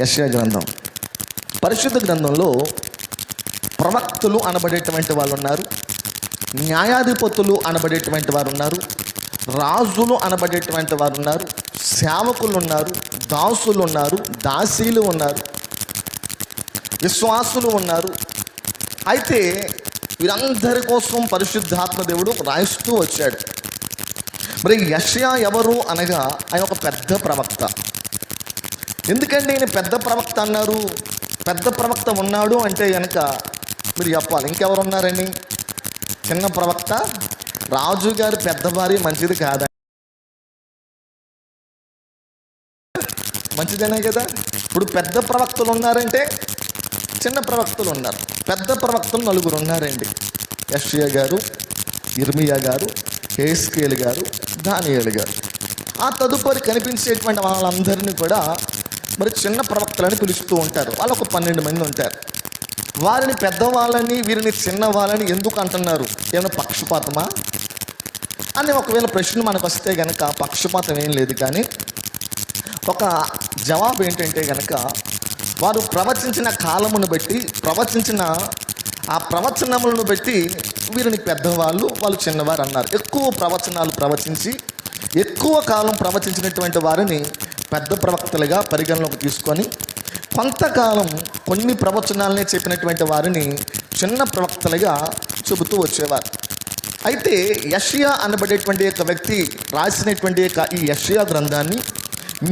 యశ్యా గ్రంథం. పరిశుద్ధ గ్రంథంలో ప్రవక్తలు అనబడేటువంటి వాళ్ళు ఉన్నారు న్యాయాధిపతులు అనబడేటువంటి వారు ఉన్నారు రాజులు అనబడేటువంటి వారు ఉన్నారు సేవకులు ఉన్నారు దాసులు ఉన్నారు దాసీలు ఉన్నారు విశ్వాసులు ఉన్నారు. అయితే వీరందరి కోసం పరిశుద్ధాత్మ దేవుడు రాయిస్తూ వచ్చాడు. మరి యష్యా ఎవరు అనగా ఆయన ఒక పెద్ద ప్రవక్త. ఎందుకండి ఈయన పెద్ద ప్రవక్త అన్నారు? పెద్ద ప్రవక్త ఉన్నాడు అంటే కనుక మీరు చెప్పాలి. ఇంకెవరు ఉన్నారని చిన్న ప్రవక్త రాజు గారి పెద్ద భార్య మంచిది కాదా? మంచిదేనే కదా? ఇప్పుడు పెద్ద ప్రవక్తలు ఉన్నారంటే చిన్న ప్రవక్తలు ఉన్నారు. పెద్ద ప్రవక్తలు నలుగురు ఉన్నారండి. యషియా గారు ఇర్మియా గారు హేస్కేల్ గారు దానియల్ గారు. ఆ తదుపరి కనిపించేటువంటి వాళ్ళందరినీ కూడా మరి చిన్న ప్రవక్తలని పిలుస్తూ ఉంటారు. వాళ్ళు ఒక పన్నెండు మంది ఉంటారు. వారిని పెద్దవాళ్ళని వీరిని చిన్న వాళ్ళని ఎందుకు అంటున్నారు? ఏమైనా పక్షపాతమా? అని ఒకవేళ ప్రశ్న మనకు వస్తే కనుక పక్షపాతం ఏం లేదు కానీ ఒక జవాబు ఏంటంటే కనుక వారు ప్రవచించిన కాలమును బట్టి ప్రవచించిన ఆ ప్రవచనములను బట్టి వీరిని పెద్దవాళ్ళు వాళ్ళు చిన్నవారు అన్నారు. ఎక్కువ ప్రవచనాలు ప్రవచించి ఎక్కువ కాలం ప్రవచించినటువంటి వారిని పెద్ద ప్రవక్తలుగా పరిగణలోకి తీసుకొని కొంతకాలం కొన్ని ప్రవచనాలనే చెప్పినటువంటి వారిని చిన్న ప్రవక్తలుగా చెబుతూ వచ్చేవారు. అయితే యషియా అనబడేటువంటి యొక్క వ్యక్తి రాసినటువంటి యొక్క ఈ యషియా గ్రంథాన్ని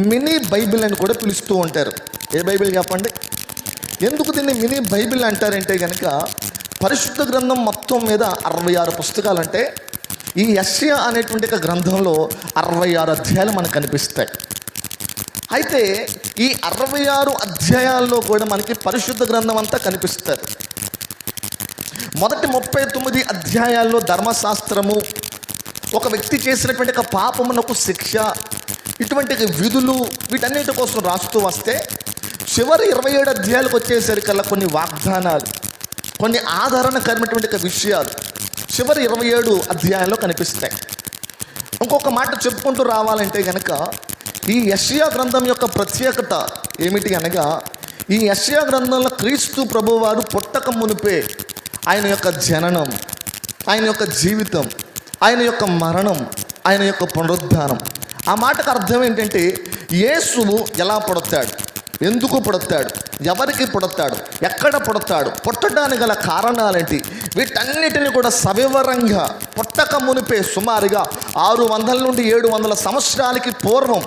మినీ బైబిల్ అని కూడా పిలుస్తూ ఉంటారు. ఏ బైబిల్ చెప్పండి? ఎందుకు దీన్ని మినీ బైబిల్ అంటారంటే కనుక పరిశుద్ధ గ్రంథం మొత్తం మీద అరవై ఆరు పుస్తకాలు అంటే ఈ యష్యా అనేటువంటి ఒక గ్రంథంలో అరవై ఆరు అధ్యాయాలు మనకు కనిపిస్తాయి. అయితే ఈ అరవై ఆరు అధ్యాయాల్లో కూడా మనకి పరిశుద్ధ గ్రంథం అంతా కనిపిస్తుంది. మొదటి ముప్పై తొమ్మిది అధ్యాయాల్లో ధర్మశాస్త్రము ఒక వ్యక్తి చేసినటువంటి ఒక పాపమునకు శిక్ష ఇటువంటి విధులు వీటన్నిటి కోసం రాస్తూ వస్తే చివరి ఇరవై ఏడు అధ్యాయాలకు వచ్చేసరికల్లా కొన్ని వాగ్దానాలు కొన్ని ఆదరణకరమైనటువంటి ఒక విషయాలు చివరి ఇరవై ఏడు అధ్యాయాల్లో కనిపిస్తాయి. ఇంకొక మాట చెప్పుకుంటూ రావాలంటే కనుక ఈ యషియా గ్రంథం యొక్క ప్రత్యేకత ఏమిటి అనగా ఈ యషియా గ్రంథంలో క్రీస్తు ప్రభువారు పుట్టక మునిపే ఆయన యొక్క జననం ఆయన యొక్క జీవితం ఆయన యొక్క మరణం ఆయన యొక్క పునరుద్ధానం. ఆ మాటకు అర్థం ఏంటంటే యేసువు ఎలా పుడతాడు? ఎందుకు పుడతాడు? ఎవరికి పుడతాడు? ఎక్కడ పుడతాడు? పుట్టడానికి గల కారణాలేంటి? వీటన్నిటిని కూడా సవివరంగా పుట్టక మునిపే సుమారుగా ఆరు వందల నుండి ఏడు వందల సంవత్సరాలకి పూర్వం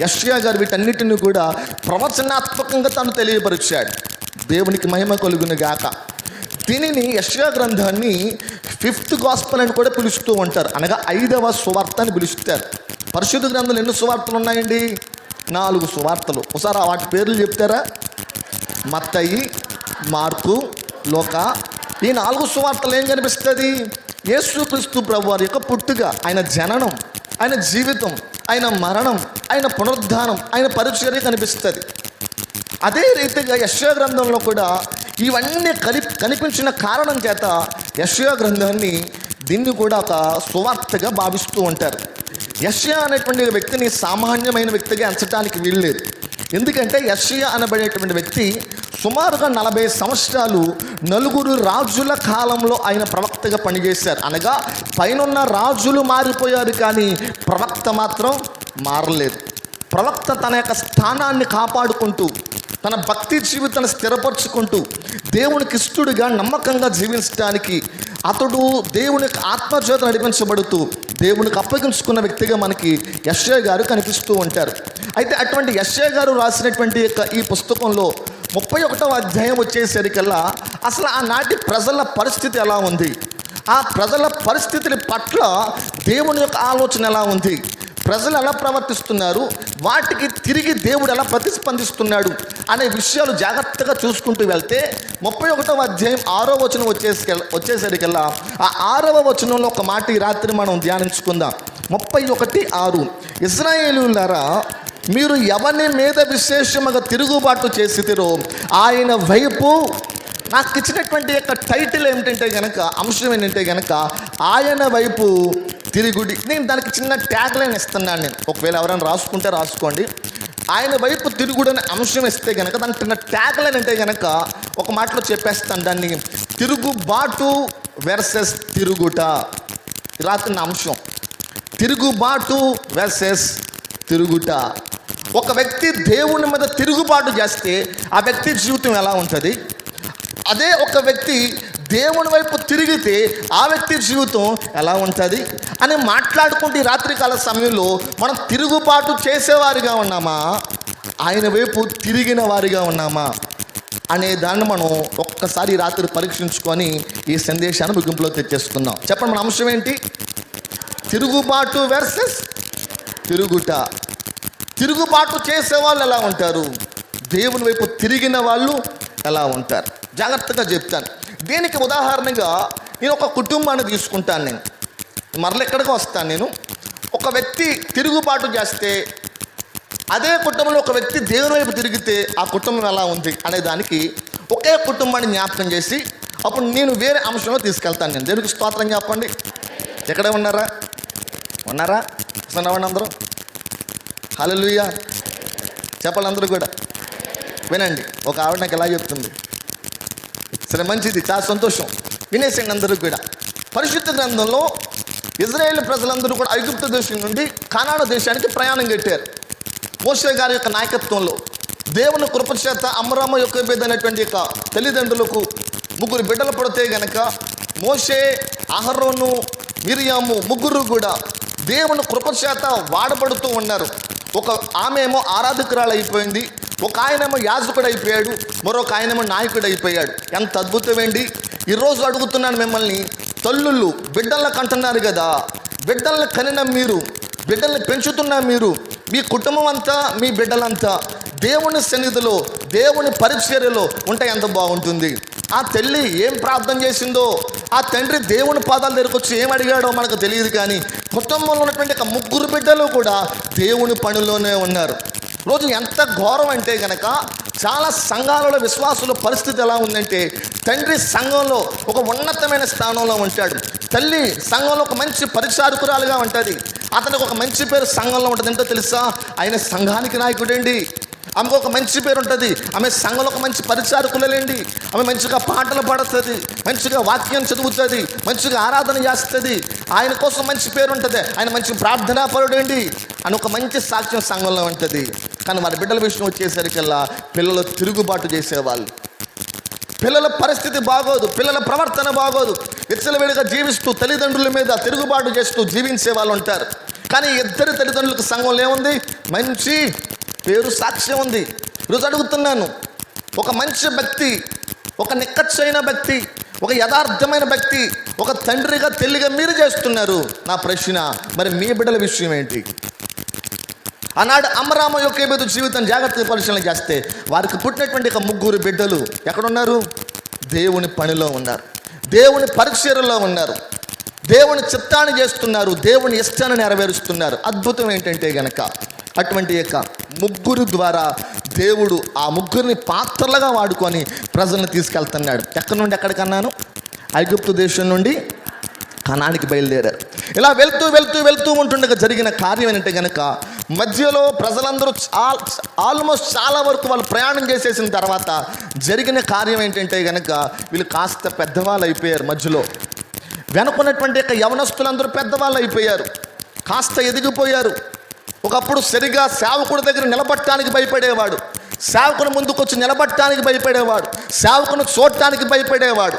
యష్యా గారు వీటన్నిటిని కూడా ప్రవచనాత్మకంగా తను తెలియపరిచాడు. దేవునికి మహిమ కలుగును గాక. దీనిని యష్యా గ్రంథాన్ని ఫిఫ్త్ గాస్పల్ అని కూడా పిలుస్తూ ఉంటారు. అనగా ఐదవ సువార్త అని పిలుస్తారు. పరిశుద్ధ గ్రంథంలో ఎన్ని సువార్తలు ఉన్నాయండి? నాలుగు సువార్తలు. ఒకసారి వాటి పేర్లు చెప్తారా? మత్తయి మార్కు లోక. ఈ నాలుగు సువార్తలు ఏం కనిపిస్తుంది? యేసుక్రీస్తు ప్రభు వారి యొక్క పుట్టుక ఆయన జననం ఆయన జీవితం. ఆయన మరణం ఆయన పునరుద్ధానం ఆయన పరిచర్య కనిపిస్తుంది. అదే రీతిగా యశ్వ గ్రంథంలో కూడా ఇవన్నీ కని కనిపించిన కారణం చేత యశ్వ గ్రంథాన్ని దీన్ని కూడా ఒక సువార్తగా భావిస్తూ ఉంటారు. యష్యా అనేటువంటి వ్యక్తిని సామాన్యమైన వ్యక్తిగా ఎంచడానికి వీల్లేదు. ఎందుకంటే యష్యా అనబడేటువంటి వ్యక్తి సుమారుగా నలభై సంవత్సరాలు నలుగురు రాజుల కాలంలో ఆయన ప్రవక్తగా పనిచేశారు. అనగా పైనున్న రాజులు మారిపోయారు కానీ ప్రవక్త మాత్రం మారలేదు. ప్రవక్త తన యొక్క స్థానాన్ని కాపాడుకుంటూ తన భక్తి జీవితాన్ని స్థిరపరుచుకుంటూ దేవునికి ఇష్టడుగా నమ్మకంగా జీవించడానికి అతడు దేవునికి ఆత్మచేత నడిపించబడుతూ దేవునికి అప్పగించుకున్న వ్యక్తిగా మనకి యశ్య గారు కనిపిస్తూ ఉంటారు. అయితే అటువంటి యశ్య గారు రాసినటువంటి యొక్క ఈ పుస్తకంలో ముప్పై ఒకటవ అధ్యాయం వచ్చేసరికల్లా అసలు ఆనాటి ప్రజల పరిస్థితి ఎలా ఉంది? ఆ ప్రజల పరిస్థితుల పట్ల దేవుని యొక్క ఆలోచన ఎలా ఉంది? ప్రజలు ఎలా ప్రవర్తిస్తున్నారు? వాటికి తిరిగి దేవుడు ఎలా ప్రతిస్పందిస్తున్నాడు? అనే విషయాలు జాగ్రత్తగా చూసుకుంటూ వెళ్తే ముప్పై ఒకటవ అధ్యాయం ఆరో వచనం వచ్చేసి వచ్చేసరికల్లా ఆ ఆరవ వచనంలో ఒక మాట ఈ రాత్రి మనం ధ్యానించుకుందాం. ముప్పై ఒకటి ఆరు. ఇజ్రాయేలులారా మీరు ఎవరి మీద విశేషముగా తిరుగుబాటు చేసిరో ఆయన వైపు నాకు ఇచ్చినటువంటి యొక్క టైటిల్ ఏమిటంటే కనుక అంశం ఏంటంటే కనుక ఆయన వైపు తిరుగుడి. నేను దానికి చిన్న ట్యాగ్ లైన్ ఇస్తున్నాను నేను. ఒకవేళ ఎవరైనా రాసుకుంటే రాసుకోండి. ఆయన వైపు తిరుగుడని అంశం ఇస్తే కనుక దానికి చిన్న ట్యాగ్ లైన్ అంటే కనుక ఒక మాటలో చెప్పేస్తాను దాన్ని. తిరుగుబాటు వెర్సెస్ తిరుగుట. రాత్రి అంశం. తిరుగుబాటు వెర్సెస్ తిరుగుట. ఒక వ్యక్తి దేవుని మీద తిరుగుబాటు చేస్తే ఆ వ్యక్తి జీవితం ఎలా ఉంటుంది? అదే ఒక వ్యక్తి దేవుని వైపు తిరిగితే ఆ వ్యక్తి జీవితం ఎలా ఉంటుంది అని మాట్లాడుకుంటే రాత్రికాల సమయంలో మనం తిరుగుబాటు చేసేవారిగా ఉన్నామా? ఆయన వైపు తిరిగిన వారిగా ఉన్నామా? అనే దాన్ని మనం ఒక్కసారి రాత్రి పరీక్షించుకొని ఈ సందేశాన్ని ముగింపులో తెచ్చేసుకుందాం. చెప్పండి మన అంశం ఏంటి? తిరుగుబాటు వెర్సెస్ తిరుగుట. తిరుగుబాటు చేసే వాళ్ళు ఎలా ఉంటారు? దేవుని వైపు తిరిగిన వాళ్ళు ఎలా ఉంటారు? జాగ్రత్తగా చెప్తాను. దీనికి ఉదాహరణగా నేను ఒక కుటుంబాన్ని తీసుకుంటాను నేను. మరల ఎక్కడికి వస్తాను నేను. ఒక వ్యక్తి తిరుగుబాటు చేస్తే అదే కుటుంబంలో ఒక వ్యక్తి దేవుని వైపు తిరిగితే ఆ కుటుంబం ఎలా ఉంది అనే దానికి ఒకే కుటుంబాన్ని జ్ఞాపకం చేసి అప్పుడు నేను వేరే అంశంలో తీసుకెళ్తాను నేను. దేవునికి స్తోత్రం చెప్పండి. ఎక్కడ ఉన్నారా? ఉన్నారా? ఉన్నామండి అందరూ? హలో చెప్పాలి అందరూ కూడా. వినండి. ఒక ఆవిడ నాకు ఎలా చెప్తుంది. సరే మంచిది. చాలా సంతోషం. వినేసండి అందరూ కూడా. పరిశుద్ధ గ్రంథంలో ఇజ్రాయేల్ ప్రజలందరూ కూడా ఐగుప్త దేశం నుండి కనాడ దేశానికి ప్రయాణం కట్టారు మోషే గారి యొక్క నాయకత్వంలో దేవుని కృపచేత అమరామ యొక్క అనేటువంటి యొక్క తల్లిదండ్రులకు ముగ్గురు బిడ్డలు పడితే గనక మోషే అహరోను మిరియాము ముగ్గురు కూడా దేవుని కృపచేత వాడబడుతూ ఉన్నారు. ఒక ఆమె ఏమో ఆరాధకురాలు అయిపోయింది ఒక ఆయనేమో యాజకుడు అయిపోయాడు మరొక ఆయనేమో నాయకుడు అయిపోయాడు ఎంత అద్భుతమేంటి ఈరోజు అడుగుతున్నాను మిమ్మల్ని తల్లుళ్ళు బిడ్డలను కంటున్నారు కదా బిడ్డలను కనిన మీరు బిడ్డల్ని పెంచుతున్న మీరు మీ కుటుంబం అంతా మీ బిడ్డలంతా దేవుని సన్నిధిలో దేవుని పరిచర్యలో ఉంటే ఎంత బాగుంటుంది. ఆ తల్లి ఏం ప్రార్థన చేసిందో ఆ తండ్రి దేవుని పాదాల దగ్గరకు వచ్చి ఏం అడిగాడో మనకు తెలియదు కానీ కుటుంబంలో ఉన్నటువంటి ఒక ముగ్గురు బిడ్డలు కూడా దేవుని పనిలోనే ఉన్నారు. రోజు ఎంత ఘోరం అంటే గనక చాలా సంఘాలలో విశ్వాసుల పరిస్థితి ఎలా ఉందంటే తండ్రి సంఘంలో ఒక ఉన్నతమైన స్థానంలో ఉంటాడు. తల్లి సంఘంలో ఒక మంచి పరిచారకురాలుగా ఉంటుంది. అతనికి ఒక మంచి పేరు సంఘంలో ఉంటుంది. ఏంటో తెలుసా? ఆయన సంఘానికి నాయకుడండి. ఆమెకు ఒక మంచి పేరు ఉంటుంది. ఆమె సంఘంలో ఒక మంచి పరిచారకులలేండి ఆమె మంచిగా పాటలు పాడుతుంది. మంచిగా వాక్యం చదువుతుంది. మంచిగా ఆరాధన చేస్తుంది. ఆయన కోసం మంచి పేరు ఉంటుంది. ఆయన మంచి ప్రార్థనా పరుడండి అని ఒక మంచి సాక్ష్యం సంఘంలో ఉంటుంది. కానీ మరి బిడ్డల విషయం వచ్చేసరికల్లా పిల్లలు తిరుగుబాటు చేసేవాళ్ళు. పిల్లల పరిస్థితి బాగోదు పిల్లల ప్రవర్తన బాగోదు. విచ్చలవిడిగా జీవిస్తూ తల్లిదండ్రుల మీద తిరుగుబాటు చేస్తూ జీవించే వాళ్ళు ఉంటారు. కానీ ఇద్దరు తల్లిదండ్రులకు సంఘంలో ఏముంది? మంచి పేరు సాక్ష్యం ఉంది. ఈరోజు అడుగుతున్నాను ఒక మంచి వ్యక్తి ఒక నిక్కచ్చైన వ్యక్తి ఒక యథార్థమైన వ్యక్తి ఒక తండ్రిగా తెల్లిగా మీరు చేస్తున్నారు. నా ప్రశ్న మరి మీ బిడ్డల విషయం ఏంటి? ఆనాడు అమరామ యొక్క మీద జీవితం జాగ్రత్తగా పరిశీలన చేస్తే వారికి పుట్టినటువంటి ఒక ముగ్గురు బిడ్డలు ఎక్కడున్నారు? దేవుని పనిలో ఉన్నారు. దేవుని పరిచర్యలో ఉన్నారు. దేవుని చిత్తాన్ని చేస్తున్నారు. దేవుని ఇష్టాన్ని నెరవేరుస్తున్నారు. అద్భుతం ఏంటంటే గనక అటువంటి యొక్క ముగ్గురు ద్వారా దేవుడు ఆ ముగ్గురిని పాత్రలుగా వాడుకొని ప్రజలను తీసుకెళ్తున్నాడు. ఎక్కడి నుండి ఎక్కడికన్నాను? ఐగుప్తు దేశం నుండి కణానికి బయలుదేరారు. ఇలా వెళ్తూ వెళ్తూ వెళ్తూ ఉంటుండగా జరిగిన కార్యం ఏంటంటే కనుక మధ్యలో ప్రజలందరూ చాలా ఆల్మోస్ట్ చాలా వరకు వాళ్ళు ప్రయాణం చేసేసిన తర్వాత జరిగిన కార్యం ఏంటంటే కనుక వీళ్ళు కాస్త పెద్దవాళ్ళు అయిపోయారు మధ్యలో. వెనుకున్నటువంటి యొక్క యవనస్తులందరూ పెద్దవాళ్ళు అయిపోయారు కాస్త ఎదిగిపోయారు. ఒకప్పుడు సరిగా సేవకుడి దగ్గర నిలబట్టడానికి భయపడేవాడు. సేవకుని ముందుకొచ్చి నిలబట్టడానికి భయపడేవాడు. సేవకుని చూడటానికి భయపడేవాడు.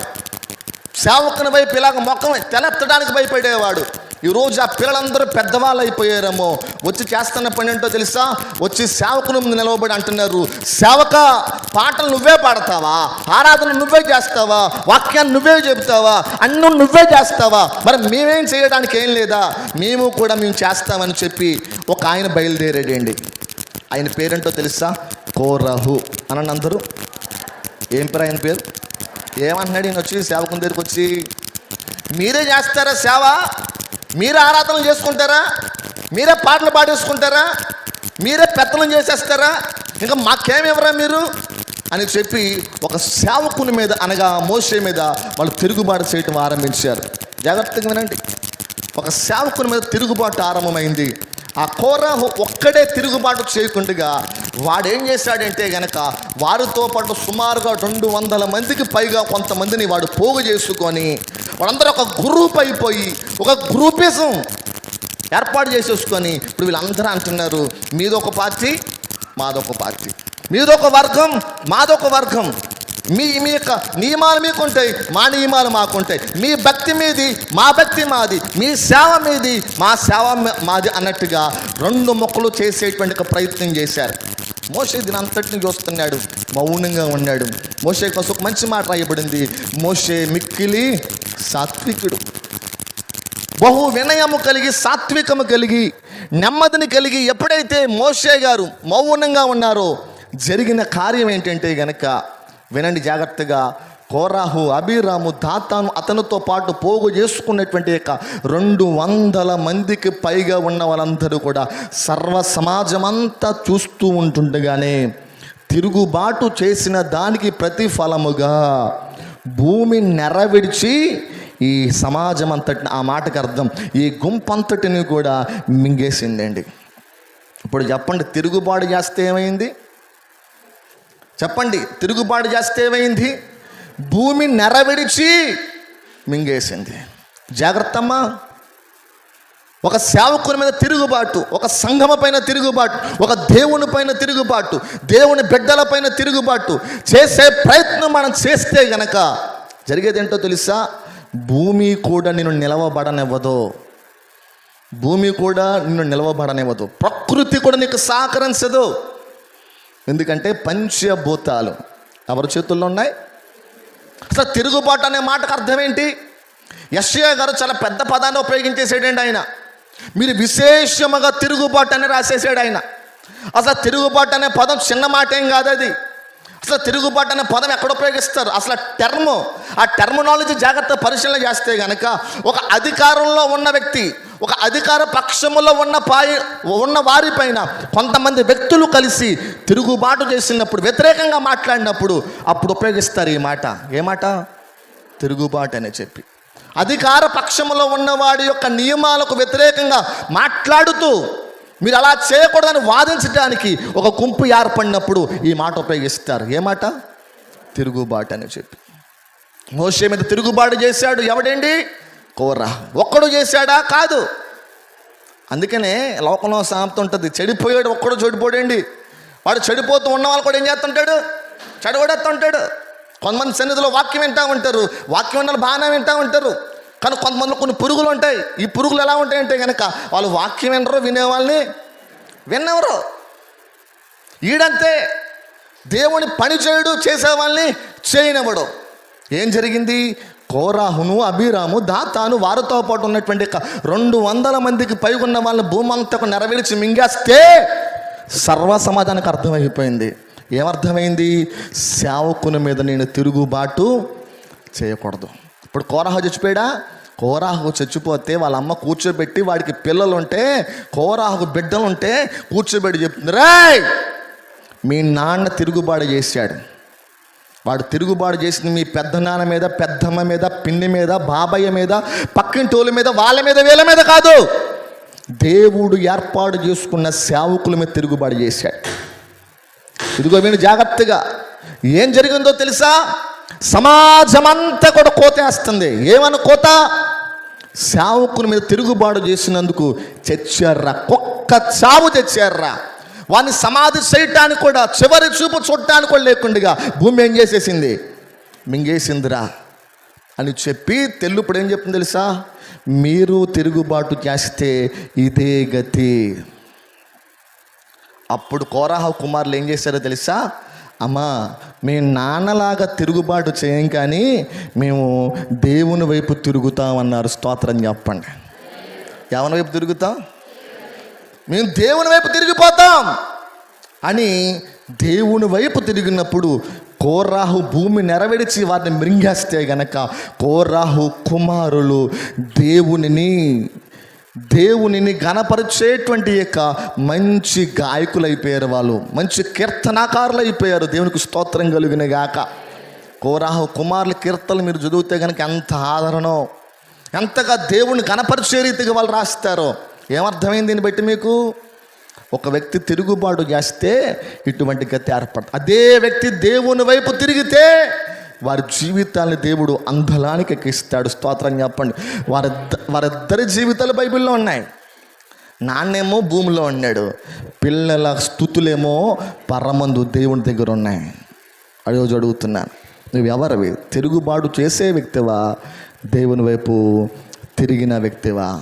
సేవకుని వైపు ఇలాగ మొక్కం తెలెత్తడానికి భయపడేవాడు. ఈరోజు ఆ పిల్లలందరూ పెద్దవాళ్ళు అయిపోయారేమో వచ్చి చేస్తున్న పని ఏంటో తెలుసా? వచ్చి సేవకుని ముందు నిలవబడి అంటున్నారు. సేవక పాటలు నువ్వే పాడతావా? ఆరాధన నువ్వే చేస్తావా? వాక్యాన్ని నువ్వే చెబుతావా? అన్నం నువ్వే చేస్తావా? మరి మేమేం చేయడానికి ఏం లేదా? మేము కూడా మేము చేస్తామని చెప్పి ఒక ఆయన బయలుదేరాడండి. ఆయన పేరేంటో తెలుసా? కోరహు అని అందరూ ఏం పేరు? ఆయన పేరు? ఏమంటున్నాడు ఈయన వచ్చి సేవకుని దగ్గరికి వచ్చి మీరే చేస్తారా సేవ? మీరే ఆరాధనలు చేసుకుంటారా? మీరే పాటలు పాడేసుకుంటారా? మీరే పెత్తనం చేసేస్తారా? ఇంకా మాకేమివ్వరా మీరు? అని చెప్పి ఒక సేవకుని మీద అనగా మోసే మీద వాళ్ళు తిరుగుబాటు చేయటం ఆరంభించారు. జాగ్రత్తగా వినండి. ఒక సేవకుని మీద తిరుగుబాటు ఆరంభమైంది. ఆ కోర ఒక్కడే తిరుగుబాటు చేయకుండా వాడేం చేశాడంటే గనక వారితో పాటు సుమారుగా రెండు వందల మందికి పైగా కొంతమందిని వాడు పోగు చేసుకొని వాళ్ళందరూ ఒక గ్రూప్ అయిపోయి ఒక గ్రూపిజం ఏర్పాటు చేసేసుకొని ఇప్పుడు వీళ్ళందరూ అంటున్నారు మీదొక పార్టీ మాదొక పార్టీ. మీదొక వర్గం మాదొక వర్గం. మీ మీ యొక్క నియమాలు మీకుంటాయి మా నియమాలు మాకుంటాయి. మీ భక్తి మీది మా భక్తి మాది మీ సేవ మీది మా సేవ మాది అన్నట్టుగా రెండు మొక్కలు చేసేటువంటి ప్రయత్నం చేశారు. మోషే దీని అంతటిని చూస్తున్నాడు. మౌనంగా ఉన్నాడు. మోషే కోసం ఒక మంచి మాట రాయబడింది. మోషే మిక్కిలి సాత్వికుడు. బహు వినయము కలిగి సాత్వికము కలిగి నెమ్మదిని కలిగి ఎప్పుడైతే మోషే గారు మౌనంగా ఉన్నారో జరిగిన కార్యం ఏంటంటే గనక వినండి జాగ్రత్తగా కోరాహు అభిరాము దాతాను అతనితో పాటు పోగు చేసుకున్నటువంటి యొక్క రెండు వందల మందికి పైగా ఉన్న వాళ్ళందరూ కూడా సర్వ సమాజమంతా చూస్తూ ఉంటుండగానే తిరుగుబాటు చేసిన దానికి ప్రతిఫలముగా భూమి నెరవిడిచి ఈ సమాజం అంతటిని ఆ మాటకు అర్థం ఈ గుంపంతటిని కూడా మింగేసిందండి. ఇప్పుడు చెప్పండి తిరుగుబాటు చేస్తే ఏమైంది? చెప్పండి తిరుగుబాటు చేస్తే ఏమైంది? భూమి నెరవిడిచి మింగేసింది. జాగ్రత్తమ్మా. ఒక సేవకుని మీద తిరుగుబాటు ఒక సంఘమ పైన తిరుగుబాటు ఒక దేవుని పైన తిరుగుబాటు దేవుని బిడ్డల పైన తిరుగుబాటు చేసే ప్రయత్నం మనం చేస్తే గనక జరిగేది ఏంటో తెలుసా? భూమి కూడా నిన్ను నిలవబడనివ్వదు. భూమి కూడా నిన్ను నిలవబడనివ్వదు. ప్రకృతి కూడా నీకు సహకరించదు. ఎందుకంటే పంచభూతాలు ఎవరి చేతుల్లో ఉన్నాయి? అసలు తిరుగుబాటు అనే మాటకు అర్థం ఏంటి? గారు చాలా పెద్ద పదాన్ని ఉపయోగించేసాడండి ఆయన. మీరు విశేషముగా తిరుగుబాటు అని రాసేసాడు ఆయన. అసలు తిరుగుబాటు అనే పదం చిన్న మాట ఏం కాదు అది. అసలు తిరుగుబాటు అనే పదం ఎక్కడ ఉపయోగిస్తారు? అసలు టర్మ్ ఆ టర్మినాలజీ జాగ్రత్త పరిశీలన చేస్తే కనుక ఒక అధికారంలో ఉన్న వ్యక్తి ఒక అధికార పక్షములో ఉన్న పాయి ఉన్న వారిపైన కొంతమంది వ్యక్తులు కలిసి తిరుగుబాటు చేసినప్పుడు వ్యతిరేకంగా మాట్లాడినప్పుడు అప్పుడు ఉపయోగిస్తారు ఈ మాట. ఏ మాట? తిరుగుబాటు అని చెప్పి. అధికార పక్షములో ఉన్నవాడి యొక్క నియమాలకు వ్యతిరేకంగా మాట్లాడుతూ మీరు అలా చేయకూడదని వాదించడానికి ఒక గుంపు ఏర్పడినప్పుడు ఈ మాట ఉపయోగిస్తారు. ఏ మాట? తిరుగుబాటు అని చెప్పి. మోసే మీద తిరుగుబాటు చేశాడు. ఎవడండి? కోర. ఒక్కడు చేశాడా? కాదు. అందుకనే లోకంలో సామెత ఉంటుంది. చెడిపోయాడు ఒక్కడు చెడిపోడండి. వాడు చెడిపోతూ ఉన్న వాళ్ళు కూడా ఏం చేస్తుంటాడు? చెడగొడేస్తుంటాడు. కొంతమంది సన్నిధిలో వాక్యం వింటా ఉంటారు. వాక్యం ఉన్న వాళ్ళు బాగానే వింటా ఉంటారు. కానీ కొంతమందిలో కొన్ని పురుగులు ఉంటాయి. ఈ పురుగులు ఎలా ఉంటాయంటే కనుక వాళ్ళు వాక్యం వినరు వినేవాళ్ళని విన్నెవరు ఈడంతే దేవుని పని చేయడు చేసేవాళ్ళని చేయనివ్వడు. ఏం జరిగింది? కోరాహును అభిరాము దాతాను వారితో పాటు ఉన్నటువంటి రెండు వందల మందికి పైగా ఉన్న వాళ్ళని భూమంతకు నెరవేర్చి మింగేస్తే సర్వ సమాధానికి అర్థమైపోయింది. ఏమర్థమైంది? సేవకుని మీద నేను తిరుగుబాటు చేయకూడదు. ఇప్పుడు కోరాహు చచ్చిపోయాడా? కోరాహు చచ్చిపోతే వాళ్ళ అమ్మ కూర్చోబెట్టి వాడికి పిల్లలు ఉంటే కోరాహుకు బిడ్డలు ఉంటే కూర్చోబెట్టి చెప్తుంది రాయ్! మీ నాన్న తిరుగుబాటు చేశాడు. వాడు తిరుగుబాటు చేసింది మీ పెద్ద నాన్న మీద పెద్దమ్మ మీద పిన్ని మీద బాబయ్య మీద పక్కింటోళ్ళ మీద వాళ్ళ మీద వీళ్ళ మీద కాదు. దేవుడు ఏర్పాటు చేసుకున్న సేవకుల మీద తిరుగుబాటు చేశాడు. ఇదిగో వీడు జాగ్రత్తగా ఏం జరిగిందో తెలుసా? సమాజమంతా కూడా కోతేస్తుంది ఏమని కోత? సేవకుని మీద తిరుగుబాటు చేసినందుకు తెచ్చారా కుక్క చావు తెచ్చారా వాని సమాధి చేయటానికి కూడా చివరి చూపు చూడటానికి కూడా లేకుండా భూమి ఏం చేసేసింది? మింగేసిందిరా అని చెప్పి తెల్లు ఇప్పుడు ఏం చెప్తుంది తెలుసా? మీరు తిరుగుబాటు చేస్తే ఇదే గతి. అప్పుడు కోరాహ కుమారులు ఏం చేశారో తెలుసా? అమ్మా మేము నాన్నలాగా తిరుగుబాటు చేయం కానీ మేము దేవుని వైపు తిరుగుతామన్నారు స్తోత్రం చెప్పండి. ఎవరి వైపు తిరుగుతాం? మేము దేవుని వైపు తిరిగిపోతాం అని దేవుని వైపు తిరిగినప్పుడు కోరాహు భూమి నెరవేర్చి వారిని మృంగేస్తే గనక కోరాహు కుమారులు దేవునిని దేవునిని గణపరిచేటువంటి యొక్క మంచి గాయకులు అయిపోయారు వాళ్ళు. మంచి కీర్తనాకారులు అయిపోయారు దేవునికి స్తోత్రం కలిగిన గాక కోరాహ కుమారుల కీర్తనలు మీరు చదివితే కనుక ఎంత ఆదరణో. ఎంతగా దేవుని గణపరిచే రీతిగా వాళ్ళు రాస్తారో. ఏమర్థమైంది దీన్ని బట్టి మీకు? ఒక వ్యక్తి తిరుగుబాటు చేస్తే ఇటువంటి గతి ఏర్పడుతుంది అదే వ్యక్తి దేవుని వైపు తిరిగితే వారి జీవితాన్ని దేవుడు అంధలానికి ఎక్కిస్తాడు. స్తోత్రం చెప్పండి. వారి వారిద్దరి జీవితాలు బైబిల్లో ఉన్నాయి. నాన్నేమో భూమిలో ఉన్నాడు పిల్లల స్థుతులేమో పరమందు దేవుని దగ్గర ఉన్నాయి. అడుగు అడుగుతున్నాను నువ్వు ఎవరివి తిరుగుబాటు చేసే వ్యక్తివా? దేవుని వైపు తిరిగిన వ్యక్తివా?